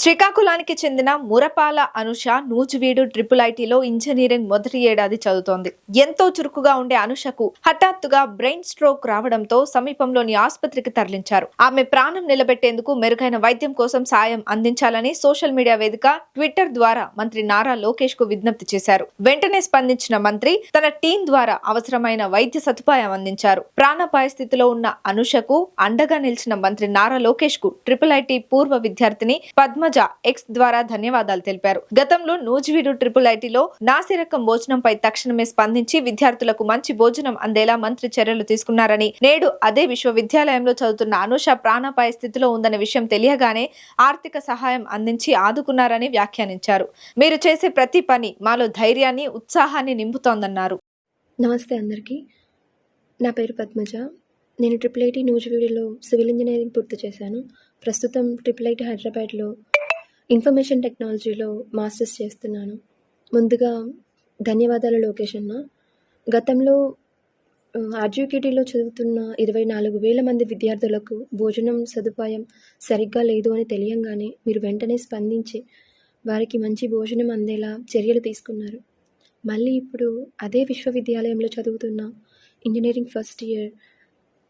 శ్రీకాకుళానికి చెందిన మురపాల అనుష నూజివీడు ట్రిపుల్ ఐటీలో ఇంజనీరింగ్ మొదటి ఏడాది చదువుతోంది. ఎంతో చురుకుగా ఉండే అనుషకు హఠాత్తుగా బ్రెయిన్ స్ట్రోక్ రావడంతో సమీపంలోని ఆసుపత్రికి తరలించారు. ఆమె ప్రాణం నిలబెట్టేందుకు మెరుగైన వైద్యం కోసం సాయం అందించాలని సోషల్ మీడియా వేదిక ట్విట్టర్ ద్వారా మంత్రి నారా లోకేష్కు విజ్ఞప్తి చేశారు. వెంటనే స్పందించిన మంత్రి తన టీం ద్వారా అవసరమైన వైద్య సదుపాయం అందించారు. ప్రాణాపాయ స్థితిలో ఉన్న అనుషకు అండగా నిలిచిన మంత్రి నారా లోకేష్కు ట్రిపుల్ ఐటీ పూర్వ విద్యార్థిని పద్మ తనుజ ఎక్స్ ద్వారా ధన్యవాదాలు తెలిపారు. గతంలో నూజివీడు ట్రిపుల్ ఐటీలో నాసిరకం భోజనంపై తక్షణమే స్పందించి విద్యార్థులకు మంచి భోజనం అందేలా మంత్రి చర్యలు తీసుకున్నారని నేడు అదే విశ్వవిద్యాలయంలో చదువుతున్న అనూష ప్రాణాపాయ స్థితిలో ఉందనే విషయం తెలియగానే ఆర్థిక సహాయం అందించి ఆదుకున్నారని వ్యాఖ్యానించారు. మీరు చేసే ప్రతి పని మాలో ధైర్యాన్ని ఉత్సాహాన్ని నింపుతోందన్నారు. నమస్తే అందరికీ. నా పేరు పద్మజ. నేను ట్రిపుల్ ఐటీ నూజివీడులో సివిల్ ఇంజనీరింగ్ పూర్తి చేశాను. ప్రస్తుతం ట్రిపుల్ ఐటీ హైదరాబాద్లో ఇన్ఫర్మేషన్ టెక్నాలజీలో మాస్టర్స్ చేస్తున్నాను. ముందుగా ధన్యవాదాలు లోకేష్ అన్న. గతంలో ఆర్జీకేటీలో చదువుతున్న ఇరవై నాలుగు వేల మంది విద్యార్థులకు భోజనం సదుపాయం సరిగ్గా లేదు అని తెలియంగానే మీరు వెంటనే స్పందించి వారికి మంచి భోజనం అందేలా చర్యలు తీసుకున్నారు. మళ్ళీ ఇప్పుడు అదే విశ్వవిద్యాలయంలో చదువుతున్న ఇంజనీరింగ్ ఫస్ట్ ఇయర్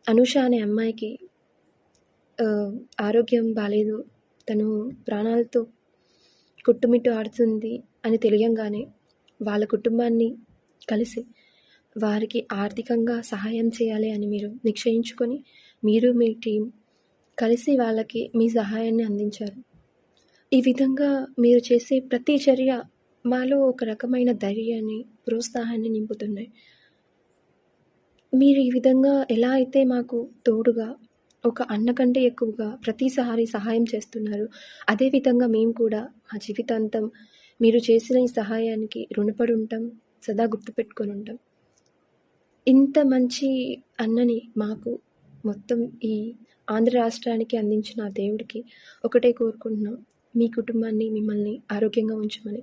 అనుష అనే అమ్మాయికి ఆరోగ్యం బాగాలేదు తను ప్రాణాలతో కుట్టుమిట్టు ఆడుతుంది అని తెలియంగానే వాళ్ళ కుటుంబాన్ని కలిసి వారికి ఆర్థికంగా సహాయం చేయాలి అని మీరు నిశ్చయించుకొని మీరు మీ టీం కలిసి వాళ్ళకి మీ సహాయాన్ని అందించారు. ఈ విధంగా మీరు చేసే ప్రతి చర్య మాలో ఒక రకమైన ధైర్యాన్ని ప్రోత్సాహాన్ని నింపుతున్నాయి. మీరు ఈ విధంగా ఎలా అయితే మాకు తోడుగా ఒక అన్న కంటే ఎక్కువగా ప్రతిసారి సహాయం చేస్తున్నారు. అదేవిధంగా మేము కూడా మా జీవితాంతం మీరు చేసిన ఈ సహాయానికి రుణపడి ఉంటాం సదా గుర్తుపెట్టుకొని ఉంటాం. ఇంత మంచి అన్నని మాకు మొత్తం ఈ ఆంధ్ర రాష్ట్రానికి అందించిన దేవుడికి ఒకటే కోరుకుంటున్నాం. మీ కుటుంబాన్ని మిమ్మల్ని ఆరోగ్యంగా ఉంచమని.